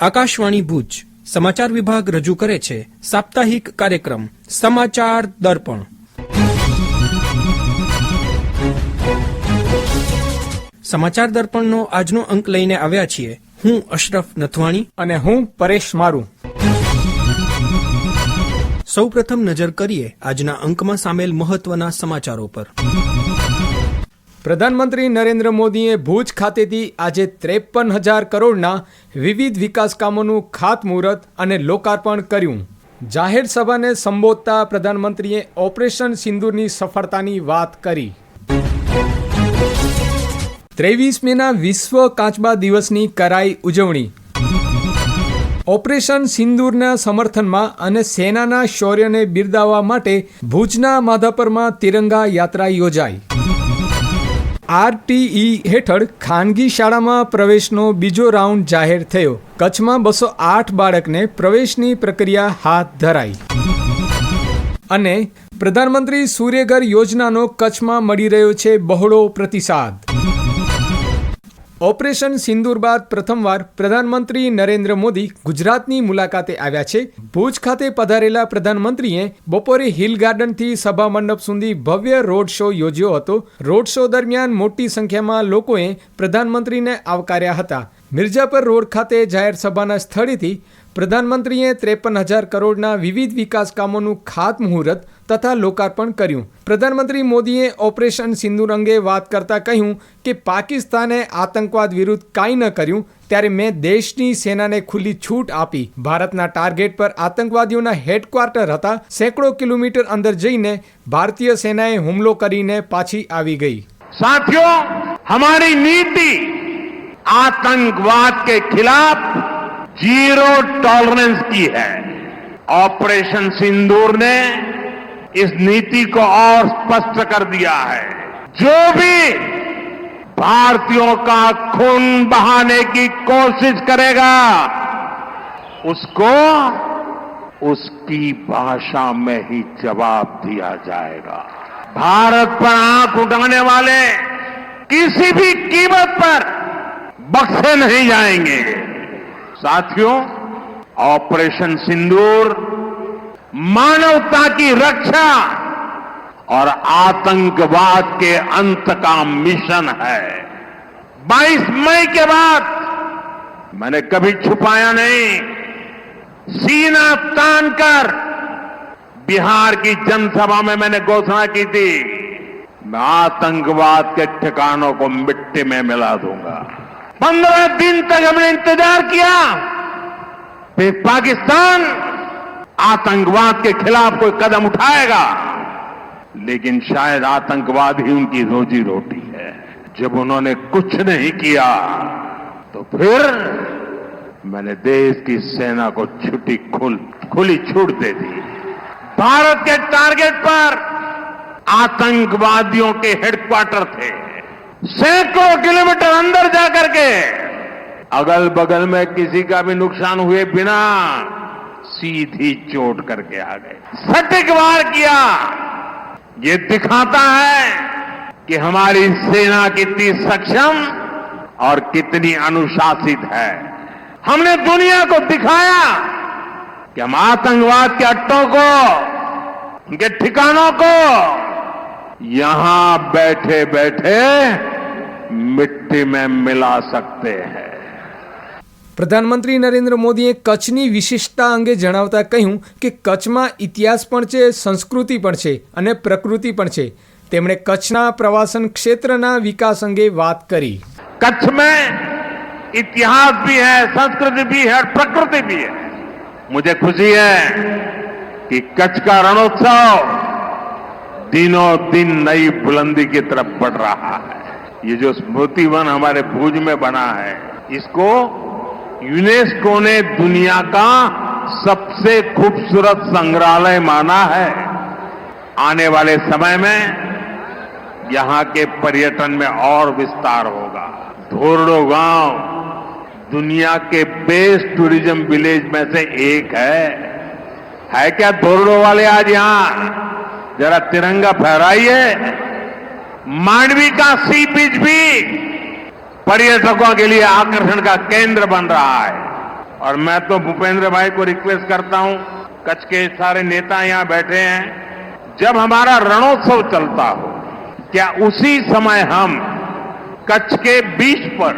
આકાશવાણી ભુજ. સમાચાર વિભાગ રજૂ કરે છે સાપ્તાહિક કાર્યક્રમ. સમાચાર દર્પણ. સમાચાર દર્પણનો આજનો અંક લઈને આવ્યા છીએ. હું અશરફ નથવાણી. અને હું પરેશ મારું. સૌપ્રથમ નજર કરીએ આજના અંકમાં સામેલ મહત્વના સમાચારો પર. પ્રધાનમંત્રી નરેન્દ્ર મોદીએ ભુજ ખાતેથી આજે ત્રેપન હજાર કરોડના વિવિધ વિકાસ કામોનું ખાતમુહૂર્ત અને લોકાર્પણ કર્યું. જાહેર સભાને સંબોધતા પ્રધાનમંત્રીએ ઓપરેશન સિંદૂરની સફળતાની વાત કરી. ત્રેવીસ મેના વિશ્વ કાચબા દિવસની કરાઈ ઉજવણી. ઓપરેશન સિંદૂરના સમર્થનમાં અને સેનાના શૌર્યને બિરદાવવા માટે ભુજના માધાપરમાં તિરંગા યાત્રા યોજાઈ. આરટીઈ હેઠળ ખાનગી શાળામાં પ્રવેશનો બીજો રાઉન્ડ જાહેર થયો. કચ્છમાં બસો આઠ બાળકને પ્રવેશની પ્રક્રિયા હાથ ધરાઈ. અને પ્રધાનમંત્રી સૂર્યઘર યોજનાનો કચ્છમાં મળી રહ્યો છે બહોળો પ્રતિસાદ. ઓપરેશન સિંદૂર બાદ પ્રથમવાર પ્રધાનમંત્રી નરેન્દ્ર મોદી ગુજરાતની મુલાકાતે આવ્યા છે. ભુજ ખાતે પધારેલા પ્રધાનમંત્રીએ બપોરે હિલ ગાર્ડનથી સભા મંડપ સુધી ભવ્ય રોડ શો યોજ્યો હતો. રોડ શો દરમિયાન મોટી સંખ્યામાં લોકોએ પ્રધાનમંત્રીને આવકાર્યા હતા. મિર્જાપર રોડ ખાતે જાહેર સભાના સ્થળેથી પ્રધાનમંત્રીએ ત્રેપન હજાર કરોડના વિવિધ વિકાસ કામોનું ખાતમુહૂર્ત તથા લોકાર્પણ કર્યું પ્રધાનમંત્રી મોદીએ ઓપરેશન સિંદૂર અંગે વાત કરતા કહ્યું કે પાકિસ્તાને આતંકવાદ વિરુદ્ધ કાંઈ ન કર્યું ત્યારે મેં દેશની સેનાને ખુલ્લી છૂટ આપી ભારતના ટાર્ગેટ પર આતંકવાદીઓના હેડક્વાર્ટર હતા સેંકડો કિલોમીટર અંદર જઈને ભારતીય સેનાએ હુમલો કરીને પાછી આવી ગઈ साथियों हमारी नीति आतंकवाद के खिलाफ जीरो टॉलरेंस की है ऑपरेशन सिंदूर ने इस नीति को और स्पष्ट कर दिया है। जो भी भारतीयों का खून बहाने की कोशिश करेगा, उसको उसकी भाषा में ही जवाब दिया जाएगा। भारत पर आँख उठाने वाले किसी भी कीमत पर बख्शे नहीं जाएँगे। साथियों, ऑपरेशन सिंदूर मानवता की रक्षा और आतंकवाद के अंत का मिशन है। 22 मई के बाद मैंने कभी छुपाया नहीं। सीना तान कर बिहार की जनसभा में मैंने घोषणा की थी, मैं आतंकवाद के ठिकानों को मिट्टी में मिला दूँगा। पंद्रह दिन तक हमने इंतज़ार किया, फिर पाकिस्तान आतंकवाद के खिलाफ कोई कदम उठाएगा। लेकिन शायद आतंकवाद ही उनकी रोजी रोटी है। जब उन्होंने कुछ नहीं किया तो फिर मैंने देश की सेना को छुट्टी खुल, खुली छूट दे दी। भारत के टारगेट पर आतंकवादियों के हेडक्वार्टर थे। सैकड़ों किलोमीटर अंदर जाकर के अगल बगल में किसी का भी नुकसान हुए बिना सीधी चोट करके आ गए। सटीक वार किया। ये दिखाता है कि हमारी सेना कितनी सक्षम और कितनी अनुशासित है। हमने दुनिया को दिखाया कि हम आतंकवाद के अट्टों को, उनके ठिकानों को, यहाँ बैठे बैठे मिट्टी में मिला सकते हैं। પ્રધાનમંત્રી નરેન્દ્ર મોદીએ કચ્છની વિશિષ્ટતા અંગે જણાવતા કહ્યું કે કચ્છમાં ઇતિહાસ પણ છે સંસ્કૃતિ પણ છે અને પ્રકૃતિ પણ છે તેમણે કચ્છના પ્રવાસન ક્ષેત્રના વિકાસ અંગે વાત કરી कच्छ में इतिहास भी है संस्कृति भी है और प्रकृति भी है मुझे खुशी है कि कच्छ का रणोत्सव दिनों दिन नई बुलंदी की तरफ बढ़ रहा है ये जो स्मृति वन हमारे भुज में बना है इसको यूनेस्को ने दुनिया का सबसे खूबसूरत संग्रहालय माना है। आने वाले समय में यहाँ के पर्यटन में और विस्तार होगा। धोरडो गाँव, दुनिया के बेस्ट टूरिज़्म विलेज में से एक है। है क्या धोरडो वाले आज यहाँ? जरा तिरंगा फहराइए। मांडवी का सी बीच भी पर्यटकों के लिए आकर्षण का केंद्र बन रहा है। और मैं तो भूपेंद्र भाई को रिक्वेस्ट करता हूँ, कच्छ के सारे नेता यहाँ बैठे हैं, जब हमारा रणोत्सव चलता हो, क्या उसी समय हम कच्छ के बीच पर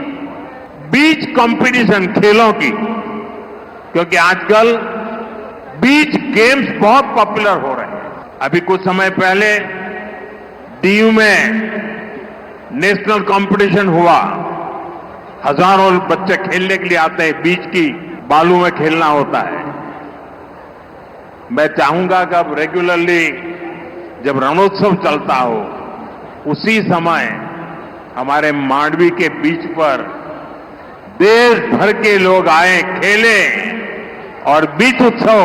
बीच कंपटीशन खेलों की, क्योंकि आजकल बीच गेम्स बहुत पॉपुलर हो रहे हैं। अभी कुछ समय पहले डीयू में नेशनल कंपटीशन हुआ। हज़ारों बच्चे खेलने के लिए आते हैं, बीच की बालू में खेलना होता है। मैं चाहूँगा कि अब रेगुलरली जब रणोत्सव चलता हो, उसी समय हमारे मांडवी के बीच पर देश भर के लोग आए, खेले और बीच उत्सव,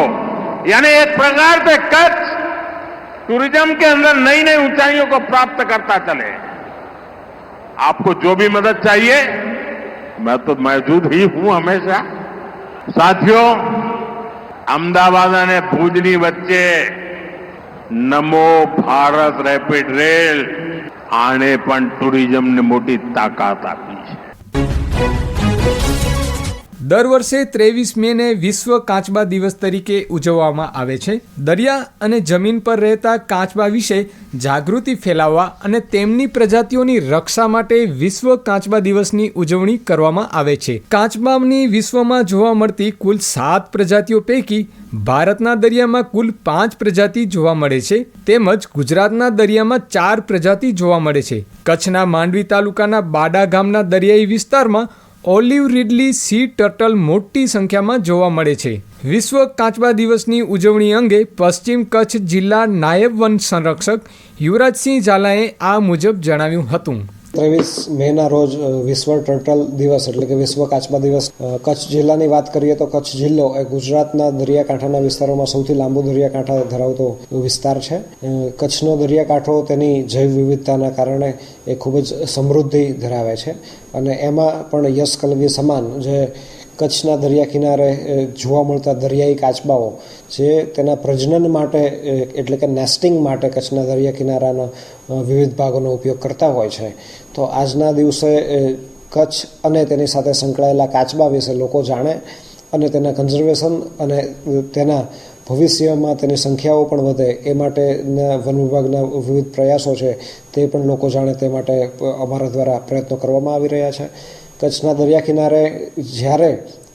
यानी एक प्रकार से कच्छ टूरिज़्म के अंदर नई नई ऊंचाइयों को प्राप्त करता चले। आपको जो भी मदद चाहिए मैं तो मौजूद ही हूं हमेशा સાથીઓ અમદાવાદ અને ભુજની વચ્ચે નમો ભારત રેપિડ રેલ આણે પણ ટુરિઝમને મોટી તાકાત આપી છે દર વર્ષે ત્રેવીસ મેને વિશ્વ કાચબા દિવસ તરીકે ઉજવવામાં આવે છે. દરિયા અને જમીન પર રહેતા કાચબા વિશે જાગૃતિ ફેલાવવા અને તેમની પ્રજાતિઓની રક્ષા માટે વિશ્વ કાચબા દિવસની ઉજવણી કરવામાં આવે છે. કાચબાની વિશ્વમાં જોવા મળતી કુલ સાત પ્રજાતિઓ પૈકી ભારતના દરિયામાં કુલ પાંચ પ્રજાતિ જોવા મળે છે. તેમજ ગુજરાતના દરિયામાં ચાર પ્રજાતિ જોવા મળે છે. કચ્છના માંડવી તાલુકાના બાડા ગામના દરિયાઈ વિસ્તારમાં ઓલિવ રીડલી સી ટર્ટલ મોટી સંખ્યામાં જોવા મળે છે. વિશ્વ કાચબા દિવસની ઉજવણી અંગે પશ્ચિમ કચ્છ જિલ્લા નાયબ વન સંરક્ષક યુવરાજસિંહ ઝાલાએ આ મુજબ જણાવ્યું હતું. ત્રેવીસ મેના રોજ વિશ્વ ટર્ટલ દિવસ એટલે કે વિશ્વ કાચબા દિવસ. કચ્છ જિલ્લાની વાત કરીએ તો કચ્છ જિલ્લો એ ગુજરાતના દરિયાકાંઠાના વિસ્તારોમાં સૌથી લાંબો દરિયાકાંઠા ધરાવતો વિસ્તાર છે. કચ્છનો દરિયાકાંઠો તેની જૈવ વિવિધતાના કારણે એ ખૂબ જ સમૃદ્ધિ ધરાવે છે. અને એમાં પણ યશ કલગી સમાન જે કચ્છના દરિયા કિનારે જોવા મળતા દરિયાઈ કાચબાઓ, જે તેના પ્રજનન માટે એટલે કે નેસ્ટિંગ માટે કચ્છના દરિયા કિનારાના વિવિધ ભાગોનો ઉપયોગ કરતા હોય છે. તો આજના દિવસે કચ્છ અને તેની સાથે સંકળાયેલા કાચબા વિશે લોકો જાણે અને તેના કન્ઝર્વેશન અને તેના ભવિષ્યમાં તેની સંખ્યાઓ પણ વધે એ માટેના વન વિભાગના વિવિધ પ્રયાસો છે તે પણ લોકો જાણે તે માટે અમારા દ્વારા પ્રયત્નો કરવામાં આવી રહ્યા છે. કચ્છના દરિયા કિનારે જ્યારે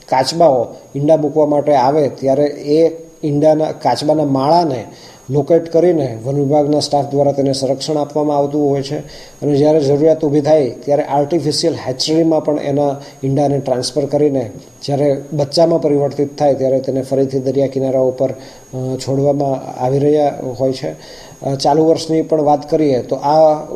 કાચબાઓ ઈંડા મૂકવા માટે આવે ત્યારે એ ઈંડાના કાચબાના માળાને લોકેટ કરીને વન વિભાગના સ્ટાફ દ્વારા તેને સંરક્ષણ આપવામાં આવતું હોય છે. અને જ્યારે જરૂરિયાત ઊભી થાય, ત્યારે આર્ટિફિશિયલ હેચરીમાં પણ એના ઈંડાને ટ્રાન્સફર કરીને જ્યારે બચ્ચામાં પરિવર્તિત થાય, ત્યારે તેને ફરીથી દરિયા કિનારા ઉપર છોડવામાં આવી રહ્યા હોય છે. ચાલુ વર્ષની પણ વાત કરીએ, તો આ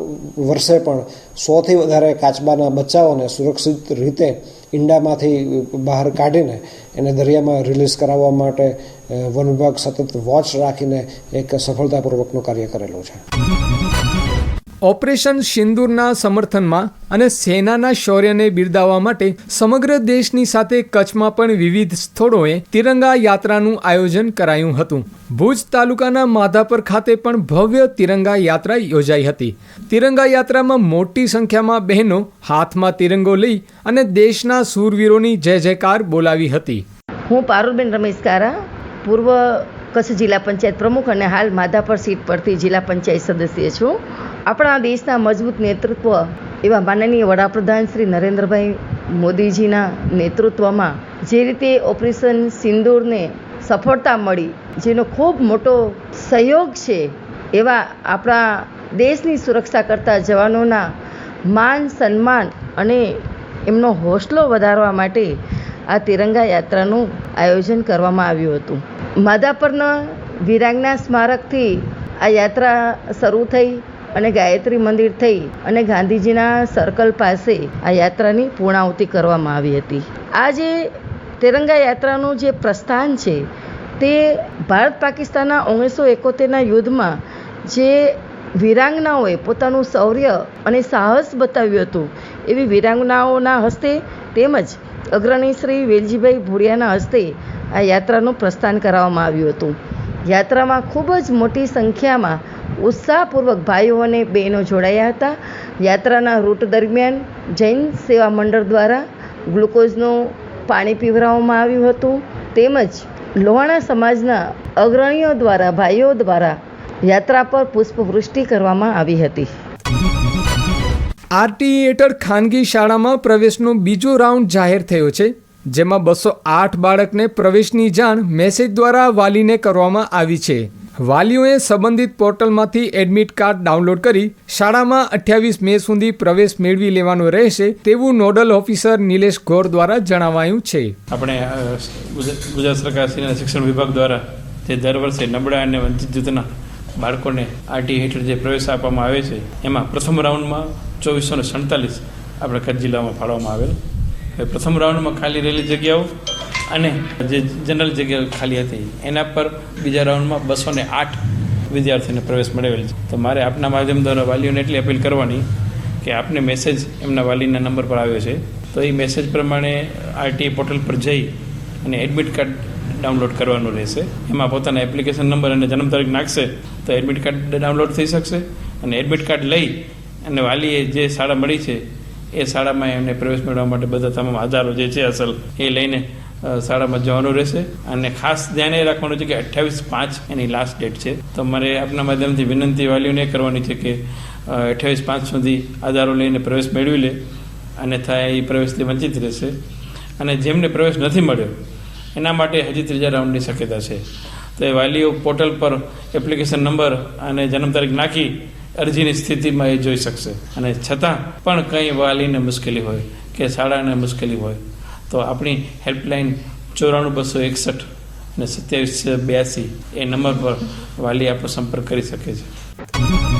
વર્ષે પણ સોથી વધારે કાચબાના બચ્ચાઓને સુરક્ષિત રીતે ઈંડામાંથી બહાર કાઢીને એને દરિયામાં રિલીઝ કરાવવા માટે વન વિભાગ સતત વોચ રાખીને એક સફળતાપૂર્વકનું કાર્ય કરેલું છે. ઓપરેશન સિંદૂરના સમર્થનમાં અને સેનાના શૌર્યને બિરદાવવા માટે સમગ્ર દેશની સાથે કચ્છમાં પણ વિવિધ સ્થળોએ તિરંગા યાત્રાનું આયોજન કરાયું હતું. ભુજ તાલુકાના માધાપર ખાતે પણ ભવ્ય તિરંગા યાત્રા યોજાઈ હતી. તિરંગા યાત્રામાં મોટી સંખ્યામાં બહેનો હાથમાં તિરંગો લઈ અને દેશના સૂરવીરોની જય જયકાર બોલાવી હતી. હું પારુલબેન રમેશ કારા પૂર્વ કચ્છ જિલ્લા પંચાયત પ્રમુખ અને હાલ માધાપર સીટ પરથી જિલ્લા પંચાયત સદસ્ય છું. આપણા દેશના મજબૂત નેતૃત્વ એવા માનનીય વડાપ્રધાન શ્રી નરેન્દ્રભાઈ મોદીજીના નેતૃત્વમાં જે રીતે ઓપરેશન સિંદૂરને સફળતા મળી, જેનો ખૂબ મોટો સહયોગ છે, એવા આપણા દેશની સુરક્ષા કરતા જવાનોના માન સન્માન અને એમનો હોસલો વધારવા માટે આ તિરંગા યાત્રાનું આયોજન કરવામાં આવ્યું હતું. માધાપરના વિરાંગના સ્મારકથી આ યાત્રા શરૂ થઈ અને ગાયત્રી મંદિર થઈ અને ગાંધીજીના સર્કલ પાસે આ યાત્રાની પૂર્ણાહુતિ કરવામાં આવી હતી. આ જે તિરંગા યાત્રાનું જે પ્રસ્થાન છે, તે ભારત પાકિસ્તાનના ઓગણીસો એકોતેરના યુદ્ધમાં જે વિરાંગનાઓએ પોતાનું શૌર્ય અને સાહસ બતાવ્યું હતું, એવી વિરાંગનાઓના હસ્તે તેમજ અગ્રણી શ્રી વેલજીભાઈ ભુડિયાના હસ્તે આ યાત્રાનું પ્રસ્થાન કરાવવામાં આવ્યું હતું. યાત્રામાં ખૂબ જ મોટી સંખ્યામાં ઉત્સાહપૂર્વક ભાઈઓ અને બહેનો જોડાયા હતા. યાત્રાના રૂટ દરમિયાન જૈન સેવા મંડળ દ્વારા ગ્લુકોઝનું પાણી પીવડાવવામાં આવ્યું હતું. તેમજ લોહાણા સમાજના અગ્રણીઓ દ્વારા, ભાઈઓ દ્વારા યાત્રા પર પુષ્પવૃષ્ટિ કરવામાં આવી હતી. આરટીઈ હેઠળ ખાનગી શાળામાં પ્રવેશનો બીજો રાઉન્ડ જાહેર થયો છે, જેમાં બસો આઠ બાળકને પ્રવેશની જાણ મેસેજ દ્વારા વાલીને કરવામાં આવી છે. વાલીઓએ સંબંધિત પોર્ટલમાંથી એડમિટ કાર્ડ ડાઉનલોડ કરી શાળામાં અઠ્યાવીસ મે સુધી પ્રવેશ મેળવી લેવાનો રહેશે તેવું નોડલ ઓફિસર નિલેશ ગોર દ્વારા જણાવાયું છે. આપણે ગુજરાત ગુજરાત સરકાર શિક્ષણ વિભાગ દ્વારા જે દર વર્ષે નબળા અને વંચિત જૂથના બાળકોને આરટી હેઠળ જે પ્રવેશ આપવામાં આવે છે, એમાં પ્રથમ રાઉન્ડમાં ચોવીસો ને સડતાલીસ આપણે કચ્છ જિલ્લામાં ફાળવામાં આવેલ. પ્રથમ રાઉન્ડમાં ખાલી રહેલી જગ્યાઓ અને જે જનરલ જગ્યાઓ ખાલી હતી, એના પર બીજા રાઉન્ડમાં બસો ને આઠ વિદ્યાર્થીઓને પ્રવેશ મેળવેલ છે. તો મારે આપના માધ્યમ દ્વારા વાલીઓને એટલી અપીલ કરવાની કે આપને મેસેજ એમના વાલીના નંબર પર આવ્યો છે. તો એ મેસેજ પ્રમાણે આરટીએ પોર્ટલ પર જઈ અને એડમિટ કાર્ડ ડાઉનલોડ કરવાનું રહેશે. એમાં પોતાના એપ્લિકેશન નંબર અને જન્મ તારીખ નાખશે, તો એડમિટ કાર્ડ ડાઉનલોડ થઈ શકશે અને એડમિટ કાર્ડ લઈ અને વાલીએ જે શાળા મળી છે, એ શાળામાં એમને પ્રવેશ મેળવવા માટે બધા તમામ આધારો જે છે અસલ, એ લઈને શાળામાં જવાનું રહેશે. અને ખાસ ધ્યાન એ રાખવાનું છે કે અઠ્યાવીસ પાંચ એની લાસ્ટ ડેટ છે. તો મારે આપના માધ્યમથી વિનંતી વાલીઓને કરવાની છે કે અઠ્યાવીસ પાંચ સુધી આધારો લઈને પ્રવેશ મેળવી લે અને થાય એ પ્રવેશથી વંચિત રહેશે. અને જેમને પ્રવેશ નથી મળ્યો, એના માટે હજી ત્રીજા રાઉન્ડની શક્યતા છે. તો એ વાલીઓ પોર્ટલ પર એપ્લિકેશન નંબર અને જન્મ તારીખ નાખી અરજીની સ્થિતિમાં એ જોઈ શકશે. અને છતાં પણ કંઈ વાલીને મુશ્કેલી હોય કે શાળાને મુશ્કેલી હોય, તો આપણી હેલ્પલાઇન ચોરાણું બસો એકસઠ અને સત્યાવીસ બ્યાસી એ નંબર પર વાલી આપણો સંપર્ક કરી શકે છે.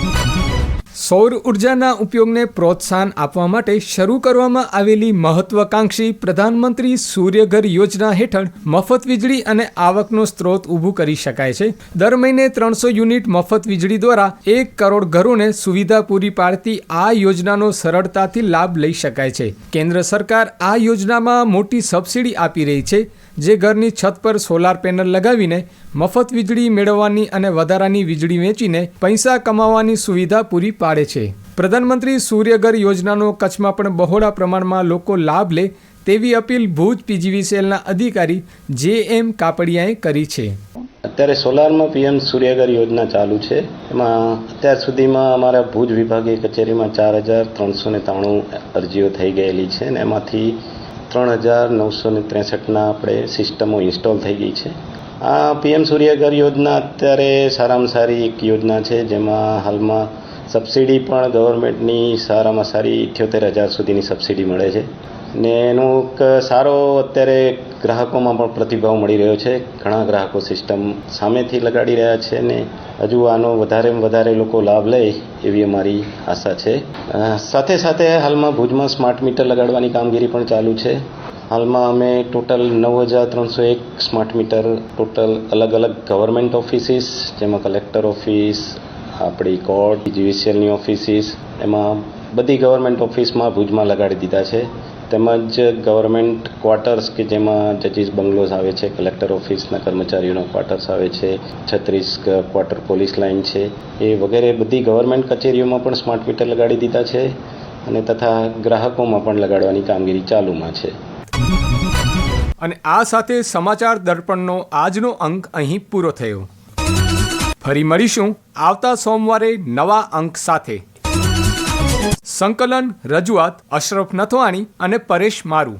સૌર ઉર્જાના ઉપયોગને પ્રોત્સાહન આપવા માટે શરૂ કરવામાં આવેલી મહત્વાકાંક્ષી પ્રધાનમંત્રી સૂર્યઘર યોજના હેઠળ મફત વીજળી અને આવકનો સ્ત્રોત ઊભું કરી શકાય છે. દર મહિને ત્રણસો યુનિટ મફત વીજળી દ્વારા એક કરોડ ઘરોને સુવિધા પૂરી પાડતી આ યોજનાનો સરળતાથી લાભ લઈ શકાય છે. કેન્દ્ર સરકાર આ યોજનામાં મોટી સબસિડી આપી રહી છે. જે ઘરની છત પર સોલાર પેનલ લગાવીને મફત વીજળી મેળવવાની અને વધારાની વીજળી વેચીને પૈસા કમાવાની સુવિધા પૂરી પાડે છે. પ્રધાનમંત્રી સૂર્યઘર યોજનાનો કચ્છમાં પણ બહોળા પ્રમાણમાં લોકો લાભ લે તેવી અપીલ ભુજ પીજીવીસીએલના અધિકારી જે એમ કાપડિયાએ કરી છે. અત્યારે સોલારમાં પીએમ સૂર્યઘર યોજના ચાલુ છે. એમાં અત્યાર સુધીમાં અમારા ભુજ વિભાગીય કચેરીમાં ચાર હજાર ત્રણસો ને ત્રાણું અરજીઓ થઈ ગયેલી છે અને એમાંથી ત્રણ હજાર નવસો ને ત્રેસઠના આપણે સિસ્ટમો ઇન્સ્ટોલ થઈ ગઈ છે. આ પીએમ સૂર્યઘર યોજના અત્યારે સારામાં સારી એક યોજના છે, જેમાં હાલમાં સબસિડી પણ ગવર્મેન્ટની સારામાં સારી ઇઠ્યોતેર હજાર સુધીની સબસિડી મળે છે. ને એનો એક સારો અત્યારે ગ્રાહકોમાં પણ પ્રતિભાવ મળી રહ્યો છે. ઘણા ગ્રાહકો સિસ્ટમ સામેથી લગાડી રહ્યા છે ને હજુ આનો વધારેમાં વધારે લોકો લાભ લે એવી અમારી આશા છે. સાથે સાથે હાલમાં ભુજમાં સ્માર્ટ મીટર લગાડવાની કામગીરી પણ ચાલુ છે. હાલમાં અમે ટોટલ નવ હજાર ત્રણસો એક સ્માર્ટ મીટર ટોટલ અલગ અલગ ગવર્મેન્ટ ઓફિસીસ, જેમાં કલેક્ટર ઓફિસ, આપણી કોર્ટ જ્યુડિશિયલની ઓફિસીસ, એમાં બધી ગવર્મેન્ટ ઓફિસમાં ભુજમાં લગાડી દીધા છે. તેમજ ગવર્મેન્ટ ક્વાર્ટર્સ કે જેમાં જજીસ બંગલોઝ આવે છે કલેક્ટર ઓફિસના કર્મચારીઓના ક્વાર્ટર્સ આવે છે છત્રીસ ક્વાર્ટર પોલીસ લાઇન છે, એ વગેરે બધી ગવર્મેન્ટ કચેરીઓમાં પણ સ્માર્ટ મીટર લગાડી દીધા છે અને તથા ગ્રાહકોમાં પણ લગાડવાની કામગીરી ચાલુમાં છે. અને આ સાથે સમાચાર દર્પણનો આજનો અંક અહીં પૂરો થયો. ફરી મળીશું આવતા સોમવારે નવા અંક સાથે. સંકલન રજૂઆત અશરફ નથવાણી અને પરેશ મારું.